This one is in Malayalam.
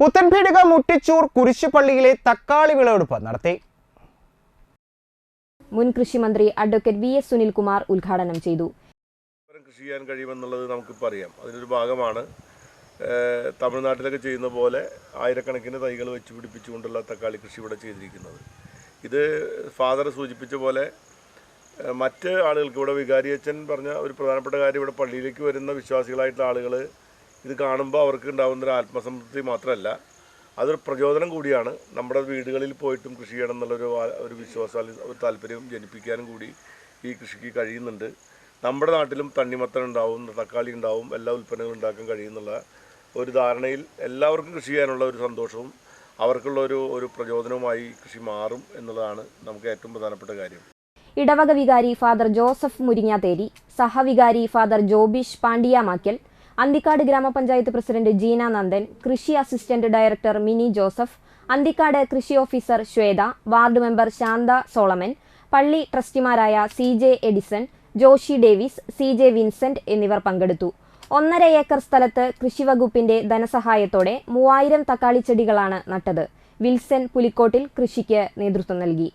പുത്തൻപീടിക മുട്ടിച്ചൂർ കുരിശുപള്ളിയിലെ തക്കാളി വിളവെടുപ്പ് നടത്തി. മുൻ കൃഷിമന്ത്രി അഡ്വക്കേറ്റ് വി എസ് സുനിൽകുമാർ ഉദ്ഘാടനം ചെയ്തു. കൃഷി ചെയ്യാൻ കഴിയുമെന്നുള്ളത് നമുക്കിപ്പോൾ അറിയാം. അതിനൊരു ഭാഗമാണ് തമിഴ്നാട്ടിലൊക്കെ ചെയ്യുന്ന പോലെ ആയിരക്കണക്കിന് തൈകൾ വെച്ച് പിടിപ്പിച്ചുകൊണ്ടുള്ള തക്കാളി കൃഷി ഇവിടെ ചെയ്തിരിക്കുന്നത്. ഇത് ഫാദർ സൂചിപ്പിച്ച പോലെ മറ്റ് ആളുകൾക്ക് ഇവിടെ വികാരിയച്ചൻ പറഞ്ഞ ഒരു പ്രധാനപ്പെട്ട കാര്യം ഇവിടെ പള്ളിയിലേക്ക് വരുന്ന വിശ്വാസികളായിട്ടുള്ള ആളുകൾ ഇത് കാണുമ്പോൾ അവർക്ക് ഉണ്ടാകുന്ന ഒരു ആത്മസംതൃപ്തി മാത്രമല്ല. അതൊരു പ്രചോദനം കൂടിയാണ്. നമ്മുടെ വീടുകളിൽ പോയിട്ടും കൃഷി ചെയ്യണം എന്നുള്ളൊരു ഒരു വിശ്വാസം ഒരു താല്പര്യം ജനിപ്പിക്കാനും കൂടി ഈ കൃഷിക്ക് കഴിയുന്നുണ്ട്. നമ്മുടെ നാട്ടിലും തണ്ണിമത്തൻ ഉണ്ടാവും തക്കാളി ഉണ്ടാവും എല്ലാ ഉൽപ്പന്നങ്ങളും ഉണ്ടാക്കാൻ കഴിയുന്നുള്ള ഒരു ധാരണയിൽ എല്ലാവർക്കും കൃഷി ചെയ്യാനുള്ള ഒരു സന്തോഷവും അവർക്കുള്ള ഒരു ഒരു പ്രചോദനവുമായി കൃഷി മാറും എന്നുള്ളതാണ് നമുക്ക് ഏറ്റവും പ്രധാനപ്പെട്ട കാര്യം. ഇടവക വികാരി ഫാദർ ജോസഫ് മുരിങ്ങാതേരി സഹവികാരി ഫാദർ ജോബിഷ് പാണ്ടിയാമാക്കൽ അന്തിക്കാട് ഗ്രാമപഞ്ചായത്ത് പ്രസിഡന്റ് ജീന നന്ദൻ കൃഷി assistant director Mini Joseph Anthikad കൃഷി officer Shweta ward member Shantha Solomon പള്ളി ട്രസ്റ്റിമാരായ C J Edison Joshi Davis C J Vincent എന്നിവർ പങ്കെടുത്തു. ഒന്നര ഏക്കർ സ്ഥലത്ത് കൃഷിവകുപ്പിന്റെ ധനസഹായത്തോടെ മൂവായിരം തക്കാളി ചെടികളാണ് നട്ടത്. വിൽസൺ പുലിക്കോട്ടിൽ കൃഷിക്ക് നേതൃത്വം നൽകി.